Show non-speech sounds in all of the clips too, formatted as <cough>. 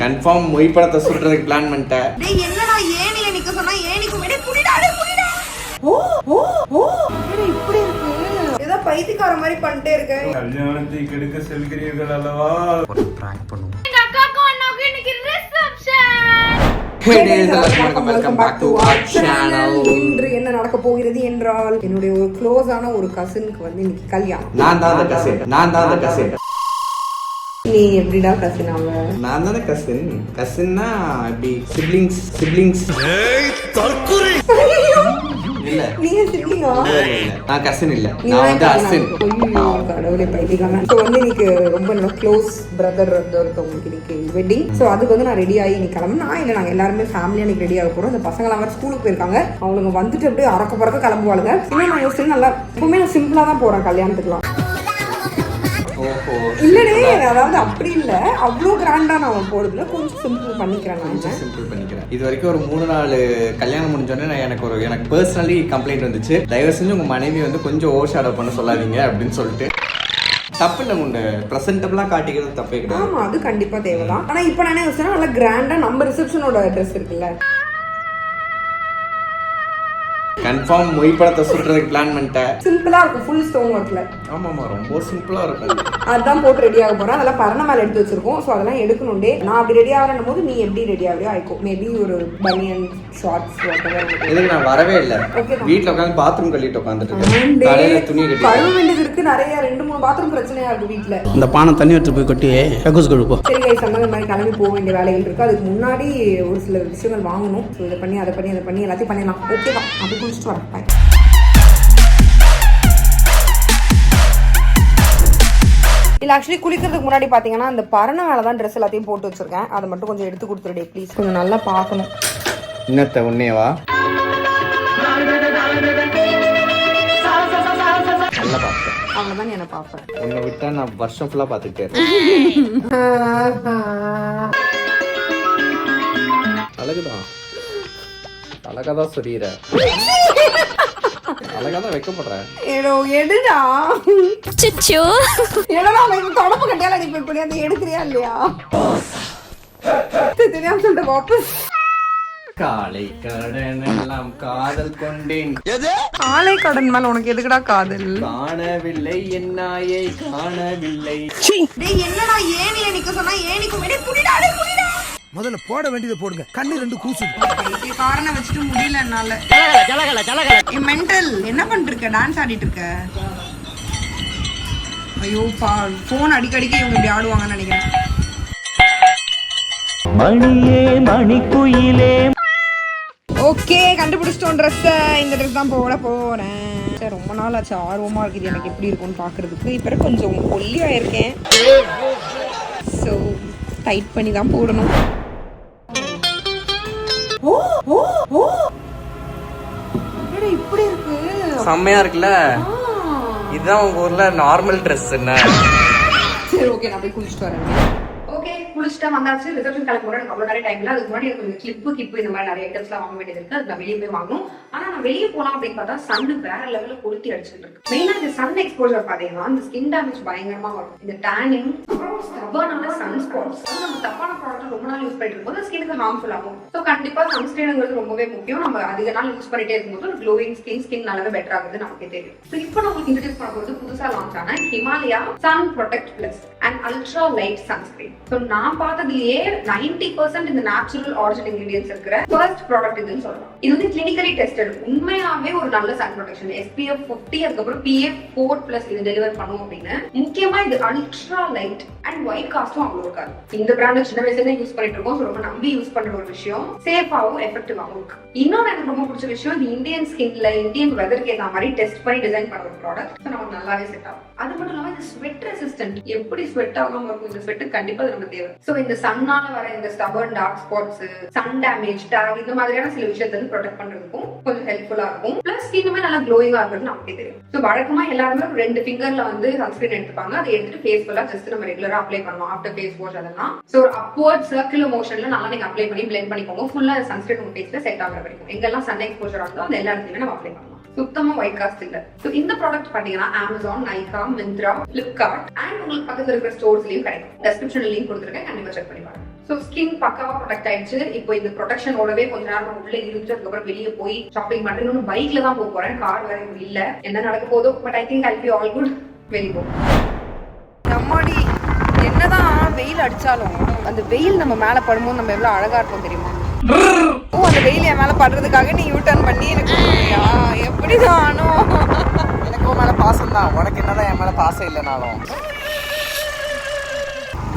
Confirm மொய் படத்தை சுடுறதுக்கு plan பண்ணிட்டேன். டேய் என்னடா ஏணில நிக்க சொன்னா ஏணிக்கு முன்னாடி புடிடா டேய் புடிடா ஓ ஓ ஓ. என்னடா இப்படி இருக்கு? ஏதோ பைத்தியக்கார மாதிரி பண்ணிட்டே இருக்க. கல்யாணத்தை கெடுக்க செல்கிறீர்கள் அல்லவா? ஒரு ப்ராங்க் பண்ணுவோம். எங்க அக்காக்கும் அண்ணாவுக்கும் இன்னைக்கு reception Hey days, welcome, welcome back to our channel. இன்று என்ன நடக்க போகிறது என்றால் என்னுடைய ஒரு க்ளோஸான ஒரு கசினுக்கு வந்து இன்னைக்கு கல்யாணம். நான் தான் அந்த கசின் நான் தான் அந்த கசின் நீ எப்படிடா கசின் அவ நான் தானே கசின் கசின்னா இப்படி சிப்ளிங்ஸ் சிப்ளிங்ஸ் இல்ல. நீ சிரிங்களா இல்ல, இல்ல, இல்ல. நான் கசின் இல்ல. நீ நான் தான் வந்து அசின் கடவுளே பைத்தியக்காரன். வந்து ரொம்ப நல்ல க்ளோஸ் பிரதர் வந்து ஒருத்தவங்களுக்கு இன்னைக்கு வெட்டிங் ஸோ அதுக்கு வந்து நான் ரெடி ஆகி இன்னைக்கு கிளம்பு நான் இல்லை நாங்கள் எல்லாருமே ஃபேமிலியாக இன்னைக்கு ரெடி ஆக போகிறோம் இந்த பசங்களாம் வேறு ஸ்கூலுக்கு போயிருக்காங்க. அவங்களுக்கு வந்துட்டு அப்படியே அறக்க பறக்க கிளம்புவாளுங்க. இன்னும் நான் யோசிச்சு நல்லா எப்பவுமே நான் சிம்பிளாக தான் போகிறேன் கல்யாணத்துக்குலாம் இல்லடே அதாவது அப்படி இல்லை. அவ்வளோ கிராண்டாக நான் போகிறதுல கொஞ்சம் சிம்பிள் பண்ணிக்கிறேன் நான் சிம்பிள் பண்ணிக்கிறேன். இது வரைக்கும் ஒரு மூணு நாலு கல்யாணம் முடிஞ்சோடனே நான் எனக்கு ஒரு எனக்கு பர்சனலி கம்ப்ளைண்ட் வந்துச்சு. தயவு செஞ்சு உங்க மனைவி வந்து கொஞ்சம் ஓவர் ஷேடோ பண்ண சொல்லாதீங்க அப்படின்னு சொல்லிட்டு. தப்பு இல்லை உண்டு ப்ரெசென்டபிளாக காட்டிக்கிறது தப்பே கிடையாது. ஆமாம் அது கண்டிப்பாக தேவைதான். ஆனால் இப்போ நான் என்ன யோசிச்சேன்னா நல்லா கிராண்டாக நம்ம ரிசப்ஷனோட ட்ரெஸ் இருக்குல்ல. கன்ஃபார்ம் மொய் படத்தை சுடுறதுக்கு பிளான் பண்ணிட்டேன். சிம்பிளாக இருக்கும் ஃபுல் ஸ்டோன் ஒர்க்கில் ஆமாம்மா ரொம்ப சிம்பிளாக இருக்கும் அதான் போட்டு ரெடி ஆக போறேன். அதெல்லாம் பரண மேல எடுத்து வச்சிருக்கோம். ஸோ அதெல்லாம் எடுக்கணும்டே. நான் அப்படி ரெடி ஆகிறேன் போது நீ எப்படி ரெடி ஆகிறியோ ஆயிக்கும் மேபி ஒரு பனியன் ஷார்ட்ஸ் எதுக்கு நான் வரவே இல்லை. வீட்டில் உட்காந்து பாத்ரூம் கழிட்டு உட்காந்துட்டு இருக்கேன். காலையில துணி கட்டி. கழுவ வேண்டியது இருக்கு. நிறைய ரெண்டு மூணு பாத்ரூம் பிரச்சனையா இருக்கு வீட்ல. இந்த பானை தண்ணி எடுத்து போய் கொட்டி கக்கூஸ் கழுப்போம் சரி கைஸ் அந்த மாதிரி கிளம்பி போக வேண்டிய வேலைகள் இருக்கு. அதுக்கு முன்னாடி ஒரு சில விஷயங்கள் வாங்கணும். ஸோ இதை பண்ணி அதை பண்ணி அதை பண்ணி எல்லாத்தையும் பண்ணிடலாம். ஓகே தான். அப்படி குளிச்சுட்டு வரேன். இல்ல ஆக்சுவலி குளிக்கிறதுக்கு முன்னாடி பாத்தீங்கன்னா அந்த பரண மேல தான் ட்ரெஸ் எல்லாத்தையும் போட்டு வச்சிருக்கேன். அதை மட்டும் கொஞ்சம் எடுத்து கொடுத்துருடே ப்ளீஸ் கொஞ்சம் நல்லா பார்க்கணும். இன்னத்த அவ்வளவுதான் நீ என்ன பார்ப்பேன் உன்னை விட்டா நான் வருஷம் ஃபுல்லாக பார்த்துக்கிட்டே இருக்கேன் அழகுதான். அழகா தான் சொல்லிடுற. அழகா தான் வைக்கப்படுறேன். ஏடோ எடுடா. சுச்சு. ஏடா அவன் தொடப்பு கட்டியால நீ பண்ணி அந்த எடுக்கிறியா இல்லையா? தெரியாம சொல்லிட்டு வாபஸ் காலை கடன் எல்லாம் காதல் கொண்டேன். ஆலை கடன் மேல உனக்கு எதுக்குடா காதல்? காணவில்லை என்னாயை காணவில்லை. டேய் என்னடா ஏணில நிக்க சொன்னா? ஏணிக்கு முன்னாடி முதல்ல போட வேண்டியதை போடுங்க. கண்ணு ரெண்டு கூசு காரண வச்சுட்டு முடியல என்னால. மென்டல் என்ன பண்ணிட்டு இருக்க டான்ஸ் ஆடிட்டு இருக்க. ஐயோ பா போன் அடிக்கடிக்கு இவங்க இப்படி ஆடுவாங்கன்னு நினைக்கிறேன். மணியே மணிக்குயிலே. ஓகே கண்டுபிடிச்சிட்டோம் ட்ரெஸ்ஸை இந்த ட்ரெஸ் தான் போட போறேன். சரி, ரொம்ப நாள் ஆச்சு. ஆர்வமா இருக்குது எனக்கு எப்படி இருக்கும்னு பார்க்கிறதுக்கு. இப்போ கொஞ்சம் ஒல்லியா இருக்கேன். ஸோ டைட் பண்ணி தான் போடணும். இப்படி இருக்கு? செம்மையா இருக்குல்ல? இதுதான் உங்க ஊர்ல நார்மல் ட்ரெஸ் என்ன? சரி ஓகே நான் போய் குளிச்சுட்டு வரேன். குளிச்சுட்டா வந்தாச்சு ரிசப்ஷன் கிளம்ப போறேன் அவ்வளோ நிறைய டைம்ல அதுக்கு முன்னாடி எனக்கு கிளிப்பு கிப்பு இந்த மாதிரி நிறைய ஐட்டம்ஸ்லாம் வாங்க வேண்டியது இருக்கு. அது நான் வெளியே போய் வாங்கணும். ஆனா நான் வெளியே போலாம் அப்படின்னு பார்த்தா சன் வேற லெவலில் கொளுத்தி அடிச்சுட்டு இருக்கு. மெயினா இந்த சன் எக்ஸ்போஜர் பாத்தீங்கன்னா இந்த ஸ்கின் டேமேஜ் பயங்கரமா வரும். இந்த டேனிங் அப்புறம் ஸ்டபனான சன் ஸ்பாட்ஸ் நம்ம தப்பான ப்ராடக்ட் ரொம்ப நாள் யூஸ் பண்ணிட்டு இருக்கும்போது ஸ்கினுக்கு ஹார்ம்ஃபுல் ஆகும். ஸோ கண்டிப்பா சன்ஸ்கிரீனுங்கிறது ரொம்பவே முக்கியம். நம்ம அதிக நாள் யூஸ் பண்ணிட்டே இருக்கும்போது க்ளோவிங் ஸ்கின் ஸ்கின் நல்லாவே பெட்டர் ஆகுது நமக்கே தெரியும். ஸோ இப்போ நம்ம இன்ட்ரடியூஸ் பண்ண போகிறது புதுசா லான்ச் ஆன Himalaya sun protect plus and ultra light sunscreen so நான் பார்த்ததுலயே நைன்டி பர்சன்ட் இந்த நேச்சுரல் ஆரிஜினல் இன்கிரீடியன்ஸ் இருக்கிற ஃபர்ஸ்ட் ப்ராடக்ட் இதுன்னு சொல்லலாம். இது வந்து கிளினிக்கலி டெஸ்டட் உண்மையாவே ஒரு நல்ல சன் ப்ரொடெக்ஷன் எஸ்பிஎஃப் ஃபிஃப்டி அதுக்கப்புறம் பிஎஃப் ஃபோர் பிளஸ் இது டெலிவர் பண்ணும் அப்படின்னு. முக்கியமா இது அல்ட்ரா லைட் அண்ட் ஒயிட் காஸ்டும் அவ்வளோ இருக்காது. இந்த பிராண்ட் சின்ன வயசுல இருந்து யூஸ் பண்ணிட்டு இருக்கோம். ரொம்ப நம்பி யூஸ் பண்ற ஒரு விஷயம். சேஃபாவும் எஃபெக்டிவாகவும் இருக்கு. இன்னொன்று எனக்கு ரொம்ப பிடிச்ச விஷயம் இது இந்தியன் ஸ்கின்ல இந்தியன் வெதருக்கு ஏற்ற மாதிரி டெஸ்ட் பண்ணி டிசைன் பண்ண ஒரு ப்ராடக்ட் நமக்கு நல்லாவே செட் ஆகும். அது மட்டும் இல்லாம இது ஸ்வெட் ரெசிஸ்டன்ட் எப்படி ஸ்வெட் ஆகாம இருக்கும் இந்த ஸ்வெட் கண்டிப்பா நமக்கு தேவை. ஸோ இந்த சன்னால வர இந்த stubborn dark spots sun damage take இந்த மாதிரியான சில விஷயத்தை வந்து ப்ரொடெக்ட் பண்றதுக்கும் கொஞ்சம் ஹெல்ப்ஃபுல்லா இருக்கும். பிளஸ் ஸ்கின்னுமே நல்லா க்ளோயிங்கா இருக்கிறது நமக்கு தெரியும் ஸோ வழக்கமா எல்லாருமே ரெண்டு ஃபிங்கர்ல வந்து சன்ஸ்கிரீன் எடுத்துப்பாங்க. அதை எடுத்துட்டு ஃபேஸ் ஃபுல்லா ஜஸ்ட் நம்ம ரெகுலரா அப்ளை பண்ணுவோம் ஆஃப்டர் ஃபேஸ் வாஷ் அதெல்லாம். ஸோ ஒரு அப்வர்ட் சர்க்குலர் மோஷன்ல நல்லா நீங்க அப்ளை பண்ணி பிளெண்ட் பண்ணிக்கோங்க. ஃபுல்லா சன்ஸ்கிரீன் உங்க ஃபேஸ்ல செட் ஆகிற வரைக்கும். எங்கெல்லாம் சன் எக்ஸ்போஷர் ஆகுதோ அந்த எல்லா இடத்துலயுமே நம்ம அப்ளை பண்ணுவோம் சுத்தமா ஒயிட் காஸ்ட் இல்ல. சோ இந்த ப்ராடக்ட் பாத்தீங்கன்னா அமேசான் நைகா மிந்த்ரா பிளிப்கார்ட் அண்ட் உங்களுக்கு பக்கத்துல இருக்கிற ஸ்டோர்ஸ்லயும் கிடைக்கும். டெஸ்கிரிப்ஷன்ல லிங்க் கொடுத்துருக்கேன். கண்டிப்பா செக் பண்ணி பாருங்க. ஸோ ஸ்கின் பக்காவா ப்ரொடெக்ட் ஆயிடுச்சு. இப்போ இந்த ப்ரொடெக்ஷனோடவே கொஞ்ச நேரம் உள்ள இருந்து அதுக்கப்புறம் வெளியே போய் ஷாப்பிங் பண்ணிட்டு இன்னும் பைக்ல தான் போக போறேன். கார் வேற இல்ல. என்ன நடக்க போதோ but I think I be all good வெளியே போ நம்மாடி என்னதான் வெயில் அடிச்சாலும் அந்த வெயில் நம்ம மேல படும்போது நம்ம எவ்வளவு அழகா இருக்கும் தெரியுமா? அந்த வெயில் என் மேல படுறதுக்காக நீ யூ டர்ன் பண்ணி எனக்கு? எப்படி நானும் எனக்கு உன் மேல பாசம் தான். உனக்கு என்னதான் என் மேல பாசம் இல்லைனாலும்.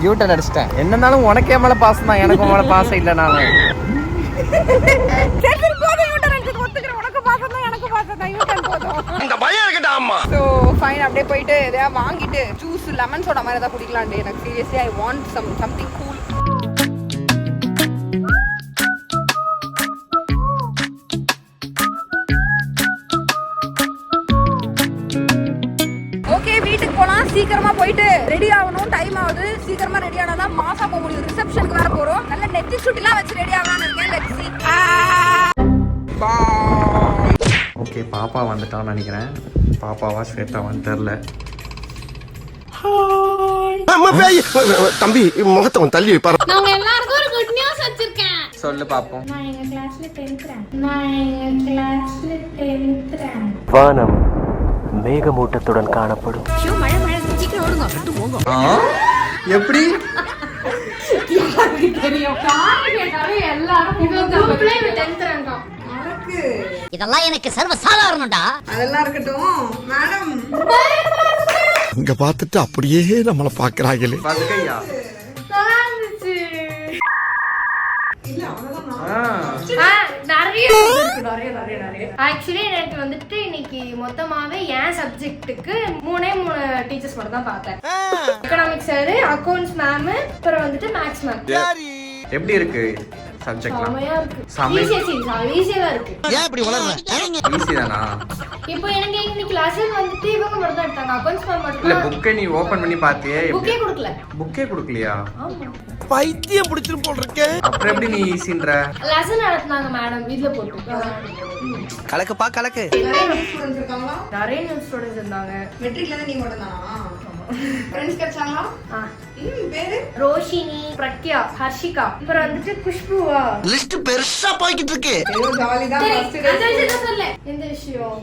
யூட்டன் அடிச்சிட்டேன். என்னன்னாலும் உனக்கு என் மேல பாசம் தான். எனக்கு உன் மேல பாசம் தான் தான். டர்ன் போதும். இந்த பையன் இருக்கட்டா அம்மா. ஸோ ஃபைன் அப்படியே போயிட்டு எதையா வாங்கிட்டு ஜூஸ் லெமன் சோடா மாதிரி ஏதாவது குடிக்கலாம்னு எனக்கு seriously I want some something cool சீக்கிரமா ரெடி ஆனா தான் மாசா போக முடியும். ரிசப்ஷனுக்கு வேற போறோம். நல்ல நெத்தி சுட்டிலாம் வச்சு ரெடி ஆகலாம்னு இருக்கேன். லெட்ஸ் ஓகே பாப்பா வந்துட்டான்னு நினைக்கிறேன். பாப்பாவா ஸ்வேதாவான்னு தெரில அம்மா பேய். தம்பி முகத்தை தள்ளி வைப்பாரு? நான் உங்க எல்லாருக்கும் ஒரு குட் நியூஸ் வச்சிருக்கேன். சொல்லு பாப்போம். நான் எங்க கிளாஸ்ல 10th ரேங்க் நான் எங்க கிளாஸ்ல 10th ரேங்க் வானம் மேகமூட்டத்துடன் காணப்படும். மழை மழை. சீக்கிரம் ஓடுங்க. எப்படி? தெரியும்? காரணம் கேட்டாலே எல்லாரும் இவங்க குரூப்ல இவ 10th ரேங்க் இதெல்லாம் எனக்கு சர்வ சாதாரணம்டா அதெல்லாம் இருக்கட்டும். மேடம் இங்க பார்த்துட்டு அப்படியே நம்மள பாக்குறாங்களே நிறைய இருக்கு, நிறைய நிறைய நிறைய. ஆக்சுவலி எனக்கு வந்துட்டு இன்னைக்கு மொத்தமாவே என் சப்ஜெக்ட்டுக்கு மூணே மூணு டீச்சர்ஸ் மட்டும் தான் பார்த்தேன் எக்கனாமிக்ஸ் சார் அக்கௌண்ட்ஸ் மேம் அப்புறம் வந்துட்டு மேக்ஸ் மேம் எப்படி இருக்கு? சப்ஜெக்ட்லாம் செமையா இருக்கு. தான் ஏன் இப்படி வளர்ற? <laughs> ஈஸி தானா? இப்போ எனக்கு இன்னைக்கு லெசன் வந்துட்டு இவங்க மட்டும் தான் எடுத்தாங்க. அக்கௌண்ட்ஸ் மேம் மட்டும் இல்ல தான் புக்கை நீ ஓபன் பண்ணி பாத்தியே புக்கே கொடுக்கல. புக்கே கொடுக்கலையா? ஆமா. பைத்தியம் பிடிச்சிரும் போல் இருக்கே அப்புறம் எப்படி நீ ஈஸின்ற லெசன் நடத்துனாங்க மேடம் இதுல போட்டு. கலக்குப்பா கலக்கு. நிறைய நியூஸ் ஸ்டூடெண்ட்ஸ் இருந்தாங்க. மெட்ரிக்ல இருந்து நீ மட்டும் தானா ஃப்ரெண்ட்ஸ் கிடைச்சாங்களா? ஆ. ம் பேரு? ரோஷினி பிரக்யா ஹர்ஷிகா. அப்புறம் வந்துட்டு குஷ்புவா. லிஸ்ட் பெருசா போய்கிட்டு இருக்கு. ஏதோ ஜாலி தான் சரி, ஃபர்ஸ்ட் அந்த விஷயம் தான் சொல்லல. எந்த விஷயம்?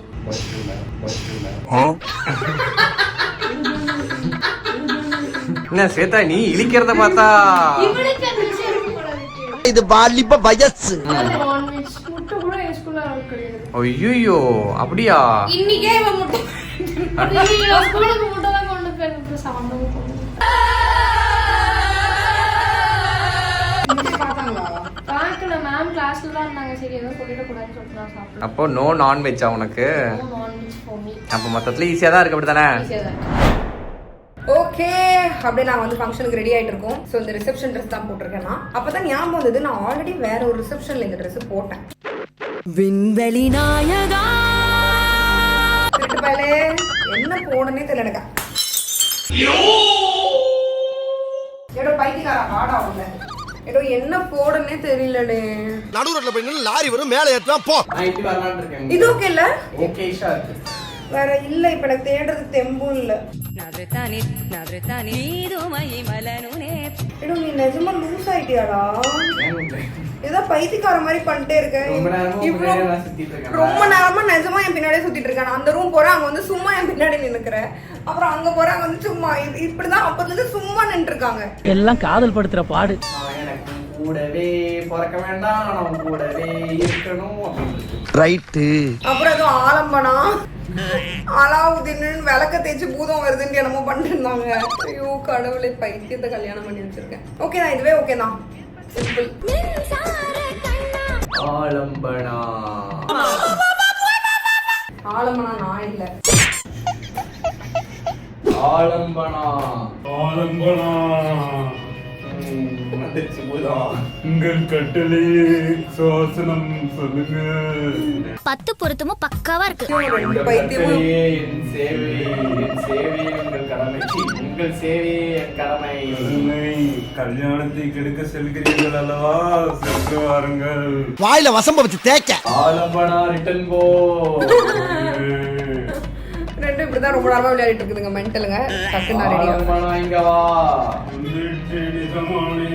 என்ன ஸ்வேதா நீ இழிக்கிறத பார்த்தா. இது வாலிப வயசு. ஐயோ அப்படியா? இன்னைக்கே இவன் முட்டை எனக்கு பார்க்கல மேம் கிளாஸ்ல தான் இருந்தாங்க சரி எதுவும் சொல்லிடக்கூடாதுன்னு சொல்லிட்டு நான் சாப்பிடலாம் அப்போ நோ நான்வெஜ்ஜா உனக்கு நான்வெஜ் ஃபார் மீ அப்போ மொத்தத்துல ஈஸியா தான் இருக்கு தான் இருக்கு. ஓகே அப்படியே நான் வந்து ஃபங்க்ஷனுக்கு ரெடி ஆயிட்டு இருக்கோம் ஸோ இந்த ரிசப்ஷன் ட்ரெஸ் தான் போட்டிருக்கேன் நான் அப்பதான் ஞாபகம் வந்தது நான் ஆல்ரெடி வேற ஒரு ரிசப்ஷன்ல இந்த ட்ரெஸ் போட்டேன். விண்வெளி நாயகா! என்ன போனனே தெரியல எனக்கு. ஏடோ பைத்தியக்காரா ஆடா உள்ள. ஏடோ என்ன போடனே தெரியலடே. நடு ரோட்ல போய் நின்னு லாரி வரும் மேலே ஏத்துனா போ. நான் இப்படி வரலான்னு இருக்கேன். இது ஓகே இல்ல? ஓகே இருக்கு வேற இல்ல இப்ப எனக்கு தேடுறதுக்கு தெம்பும் இல்ல. நீ நிஜமா லூஸ் ஆயிட்டியாடா ஏதோ பைத்தியக்கார மாதிரி பண்ணிட்டே இருக்கேன். ரொம்ப நேரமா நிஜமா என் பின்னாடியே சுத்திட்டு இருக்கேன் அந்த ரூம் போறேன் அங்க வந்து சும்மா என் பின்னாடி நின்னுக்கிறேன் அப்புறம் அங்க போறேன் அங்க வந்து சும்மா இப்படிதான் அப்பத்துல இருந்து சும்மா நின்று இருக்காங்க எல்லாம் காதல் படுத்துற பாடு. கூடவே பிறக்க வேண்டாம் கூடவே இருக்கணும் ரைட்டு அப்புறம் ஏதோ ஆலம்பனா? அலாவுதீன் விளக்க தேய்ச்சி பூதம் வருதுன்னு என்னமோ பண்ணிருந்தாங்க ஐயோ கடவுளை பைத்தியத்தை கல்யாணம் பண்ணி வச்சிருக்கேன். ஓகே தான் இதுவே ஓகே தான். சிம்பிள். ஆலம்பனா. ஆலம்பனா நான் இல்ல. ஆலம்பனா. ஆலம்பனா. பத்து பொருத்தமும் பக்காவா இருக்கு. ரெண்டு உங்கள் கடமை. உங்கள் சேவை என் கடமை. உண்மை கல்யாணத்தை கெடுக்க செல்கிறீர்கள் அல்லவா? சென்று வாருங்கள். வாயில வசம்ப வச்சு தேய்க்க. ஆலம்பனா ரிட்டன் போ. ரெண்டும் இப்படிதான் ரொம்ப நேரமா விளையாடிட்டு இருக்குதுங்க மென்டலுங்க. டக்கு நான் ரெடி ஆலம்பனா இங்க வா. வந்துட்டு நிஜமானே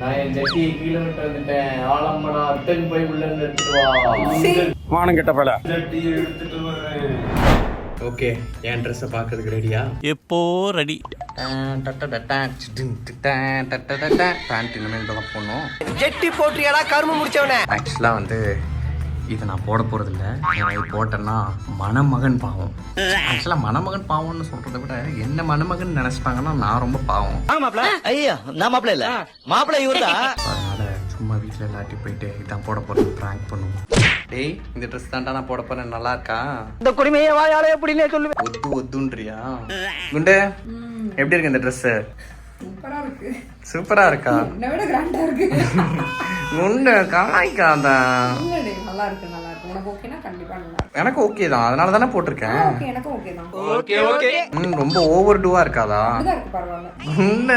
நான் என் ஜட்டியை கீழே விட்டு வந்துட்டேன். ஆலம்பனா அத்தன் போய் உள்ள இருந்து எடுத்துட்டு வா. மானம் கெட்ட பல. ஜட்டியை எடுத்துட்டு வரேன். ஓகே என் ட்ரெஸ்ஸை பார்க்கறதுக்கு ரெடியா எப்போ ரெடி பேண்ட் இனிமேல் தான் போடணும். ஜெட்டி போட்டியாடா கரும்பு முடிச்சவனே. ஆக்சுவலாக வந்து இதை நான் போட போகிறது இல்லை நான் இது போட்டேன்னா மணமகன் பாவம். ஆக்சுவலாக மணமகன் பாவம்னு சொல்கிறத விட என்ன மணமகன் நினச்சிப்பாங்கன்னா நான் ரொம்ப பாவம். மாப்பிள. ஐயா நான் மாப்பிள இல்ல. மாப்பிள இவர்தான். அதனால சும்மா வீட்டில் எல்லாட்டி போயிட்டு இதான் போட போகிறது ப்ராங்க் பண்ணுவோம். டேய் இந்த ட்ரெஸ் தான்டா நான் போட போறேன் நல்லா இருக்கா? இந்த குடிமையை வாயாலே எப்படின்னே சொல்லுவேன் ஒத்து ஒத்துன்றியா? குண்டு எப்படி இருக்கு இந்த ட்ரெஸ் சூப்பரா இருக்கு. சூப்பரா இருக்கா? என்னை விட கிராண்டா இருக்கு. குண்டு காய்க்காத இல்லடி, நல்லா இருக்கு நல்லா இருக்கு. உனக்கு ஓகேனா கண்டிப்பா நல்லா எனக்கு ஓகே தான். அதனால தானே போட்டிருக்கேன். ஓகே எனக்கும் ஓகே தான். ஓகே ஓகே ம், ரொம்ப ஓவர் டூவா இருக்காதா? அப்படிதான் இருக்கு பரவாயில்ல. குண்டு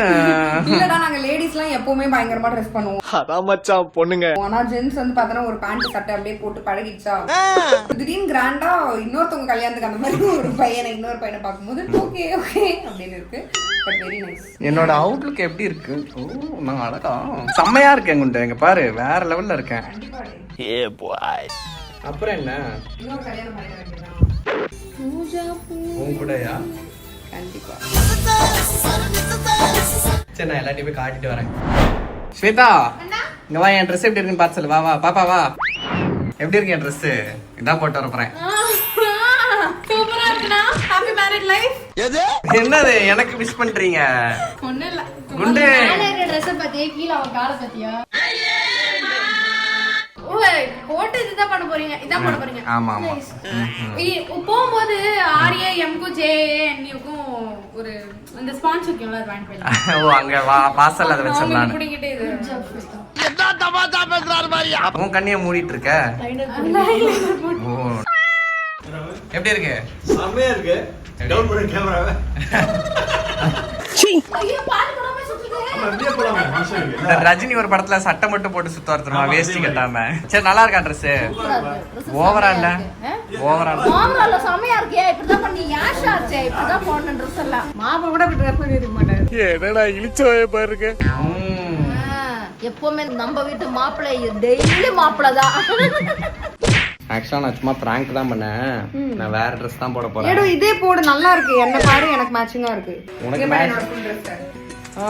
இல்லடா நாங்க லேடிஸ்லாம் எப்பவுமே பயங்கரமா ட்ரெஸ் பண்ணுவோம். அதான் மச்சான் பொண்ணுங்க. ஆனா ஜென்ஸ் வந்து பார்த்தோன்னா ஒரு பேண்ட் சட்டை அப்படியே போட்டு பழகிடுச்சா? திடீர்னு கிராண்டா இன்னொருத்தவங்க கல்யாணத்துக்கு அந்த மாதிரி ஒரு பையனை இன்னொரு பையனை பார்க்கும்போது ஓகே ஓகே அப்படின்னு இருக்கு. பட் வெரி நைஸ் என்னோட அவுட்லுக் எப்படி இருக்கு? ஓ நான் அழகா செம்மையா இருக்கேன் குண்டு. எங்க பாரு வேற லெவல்ல இருக்கேன். ஏ பாய் அப்புறம் என்ன? வேண்டியதான் உன் கூடயா? கண்டிப்பா. சரி நான் எல்லாத்தையும் போய் காட்டிட்டு வரேன். ஸ்வேதா இங்க வா என் ட்ரெஸ் எப்படி இருக்குன்னு பார்த்து சொல்லு. வா வா பாப்பா வா. எப்படி இருக்கு என் ட்ரெஸ் இதான் போட்டு வர போறேன். சூப்பரா இருக்குண்ணா. ஹாப்பி மேரிட் லைஃப் எது? என்னது எனக்கு விஷ் பண்றீங்க? ஒண்ணும் இல்ல. குண்டு. மேல இருக்கிற ட்ரெஸ் பத்தியா கீழே அவன் காலை பத்தியா ஓய், போட்டு இதுதான் பண்ண போறீங்க இதான் பண்ண போறீங்க. ஆமா ஆமா. போகும்போது ஆர்ஏ எம்க்கும் ஒரு இந்த ஸ்பான்ஸ் அது போயிடலாம். ஓ அங்க வா வாசல்ல அதை வச்சிடலான்னு. அவங்களுக்கு பிடிக்கிட்டு இது. என்ன தமாஷா பேசுறாரு மாதிரியா உன் கண்ணிய மூடிட்டு இருக்க எப்படி இருக்கு? செம்மையா இருக்கு. டவுன் பண்ண கேமராவை ரஜினி ஒரு படத்துல சட்டை மட்டும் போட்டு சுத்த அதே மாதிரி. கட்டாம. சரி நல்லா இருக்கா ட்ரெஸ் ஓவரா இல்ல? ஓவரா இல்ல? செமையா இருக்கியா. இப்படிதான் பண்ணி ஏன் ஷார்ச்சே இப்படிதான் போடணும் ட்ரெஸ் எல்லாம். மாமா கூட இப்படி ட்ரெஸ் பண்ணி இருக்க மாட்டாரு. என்னடா இழிச்சோய பாருங்க. ம். எப்பவுமே நம்ம வீட்டு மாப்பிள்ளை டெய்லி மாப்பிள்ளை தான் ஆக்சுவலா நான் சும்மா பிராங்க் தான் பண்ணேன். நான் வேற ட்ரெஸ் தான் போட ஏடோ போறேன் இதே போடு நல்லா இருக்கு. என்ன பாரு எனக்கு மேட்சிங்கா இருக்கு. உனக்கு dress. ஆ.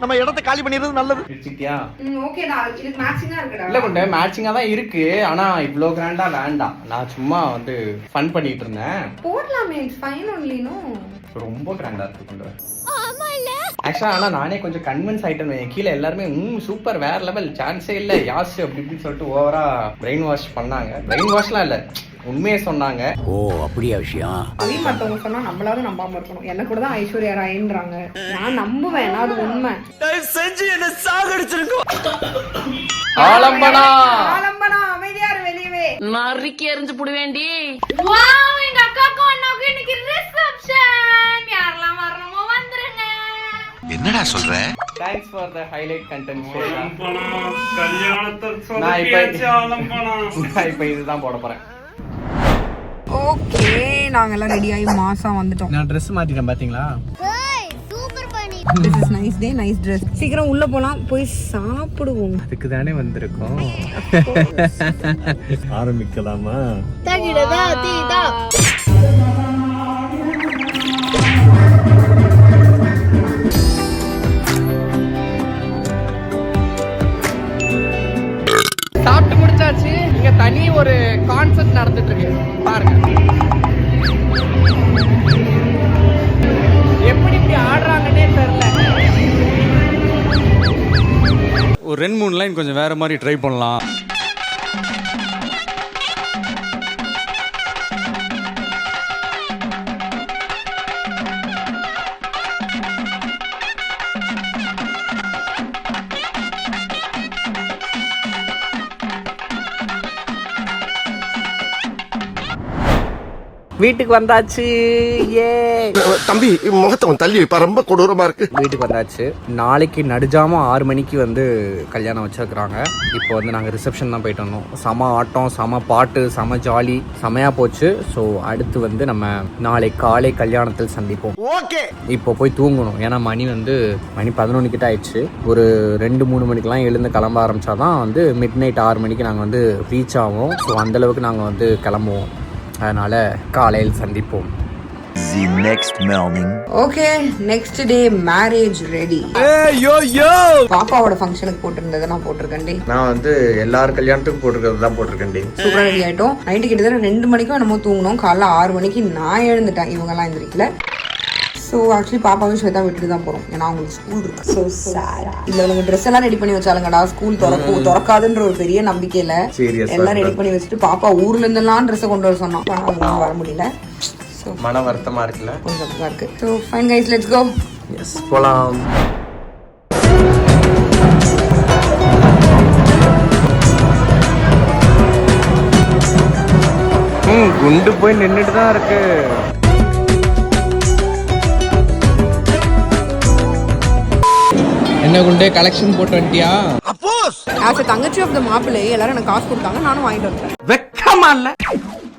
நம்ம இடத்த காலி பண்ணிடுறது நல்லது. பிடிச்சிட்டியா? ஓகேடா இதுக்கு மேட்சிங்கா இருக்குடா. இல்ல கொண்டு மேட்சிங்கா தான் இருக்கு. ஆனா இவ்ளோ கிராண்டா வேண்டாம். நான் சும்மா வந்து ஃபன் பண்ணிட்டு இருந்தேன். போடலாமே. இட்ஸ் ஃபைன் ஒன்லி நோ ரொம்ப கிராண்டா இருக்கு கொண்டு ஆக்சுவலா ஆனா நானே கொஞ்சம் கன்வின்ஸ் ஆயிட்டேன் கீழே எல்லாருமே ம் சூப்பர் வேற லெவல் சான்ஸே இல்ல யாஸ் அப்படி இப்படின்னு சொல்லிட்டு ஓவரா பிரெயின் வாஷ் பண்ணாங்க. பிரெயின் வாஷ்லாம் இல்ல. உண்மையை சொன்னாங்க. ஓ அப்படியா விஷயம்? அதையும் மத்தவங்க சொன்னா நம்மளாவது நம்பாம இருக்கணும். என்ன கூட தான் ஐஸ்வர்யா ராயின்றாங்க. நான் நம்புவேன் அது உண்மை. செஞ்சு என்ன சாகடிச்சிருக்கோம் ஆலம்பனா! ஆலம்பனா அமைதியா இரு வெளியவே. நறுக்கி எறிஞ்சு புடுவேண்டி வாவ் எங்க அக்காக்கும் அண்ணாவுக்கும் இன்னைக்கு ரிசப்ஷன் யாரெல்லாம் வரணுமோ வந்துருங்க. என்னடா சொல்ற? Thanks for the highlight content நான் இப்ப- சொதப்பியாச்சு ஆலம்பனம் நான் இப்போ இதுதான் போட போறேன். ஓகே நாங்க எல்லாம் ரெடி ஆகி மாசம் வந்துட்டோம். நான் ட்ரெஸ் மாத்திட்டேன் பாத்தீங்களா? This is nice day nice Dress. சீக்கிரம் உள்ள போலாம் போய் சாப்பிடுவோம். அதுக்கு தானே வந்திருக்கோம் <laughs> ஆரம்பிக்கலாமா? தகிடதா தீதா. சாப்பிட்டு முடிச்சாச்சு. இங்க தனி ஒரு கான்செர்ட் நடந்துட்டு இருக்கு பாருங்க. எப்படி இப்படி ஆடுறாங்கன்னே தெரியல. ஒரு ரெண்டு மூணு லைன் கொஞ்சம் வேற மாதிரி ட்ரை பண்ணலாம். வீட்டுக்கு வந்தாச்சு. ஏ. தம்பி முகத்தை அவன் தள்ளி வைப்பா ரொம்ப கொடூரமா இருக்கு. வீட்டுக்கு வந்தாச்சு. நாளைக்கு நடுஜாமம் ஆறு மணிக்கு வந்து கல்யாணம் வச்சிருக்கிறாங்க. இப்போ வந்து நாங்கள் ரிசப்ஷன் தான் போயிட்டு வந்தோம். செம ஆட்டம் செம பாட்டு செம ஜாலி செமையாக போச்சு. ஸோ அடுத்து வந்து நம்ம நாளை காலை கல்யாணத்தில் சந்திப்போம். ஓகே. இப்போ போய் தூங்கணும். ஏன்னா மணி வந்து மணி பதினொன்று கிட்ட ஆயிடுச்சு. ஒரு ரெண்டு மூணு மணிக்கெலாம் எழுந்து கிளம்ப ஆரம்பிச்சாதான் வந்து மிட் நைட் ஆறு மணிக்கு நாங்கள் வந்து ரீச் ஆவோம். ஸோ அந்தளவுக்கு நாங்கள் வந்து கிளம்புவோம். அதனால் காலையில் சந்திப்போம். The next morning. Okay next day marriage ready பாப்பாவோட ஃபங்க்ஷனுக்கு போட்டிருந்ததை நான் போட்டிருக்கேன் டி நான் வந்து எல்லார் கல்யாணத்துக்கும் போட்டிருக்கிறது தான் போட்டிருக்கேன் சூப்பராக ரெடி ஆயிட்டோம். நைட்டு கிட்டத்தட்ட ரெண்டு மணிக்கும் என்னமோ தூங்கணும் காலைல ஆறு மணிக்கு நான் எழுந்துட்டேன். இவங்கெல்லாம் எந்திரிக்கல. ஸோ ஆக்சுவலி பாப்பாவும் ஸ்வேதா விட்டுட்டு தான் போகிறோம் ஏன்னா அவங்களுக்கு ஸ்கூல் இருக்கு. ஸோ சேட் இல்லை இவங்க ட்ரெஸ் எல்லாம் ரெடி பண்ணி வச்சாலுங்கடா ஸ்கூல் திறக்கும் திறக்காதுன்ற ஒரு பெரிய நம்பிக்கையில எல்லாம் ரெடி பண்ணி வச்சுட்டு பாப்பா ஊர்ல இருந்தெல்லாம் ட்ரெஸ்ஸை கொண்டு வர சொன்னோம் ஆனால் வர முடியல. ஸோ மன வருத்தமாக இருக்குல்ல? கொஞ்சம் அப்படிதான் இருக்கு. So fine guys let's go yes போகலாம் ம் குண்டு போய் நின்றுட்டு தான் இருக்கு. என்ன குண்டு கலெக்ஷன் போட்டு வந்துட்டியா ஆஸ் தங்கச்சி ஆஃப் த மாப்பிள்ளை எல்லாரும் எனக்கு காசு கொடுத்தாங்க நானும் வாங்கிட்டு வந்துட்டேன். வெக்கமா இல்ல.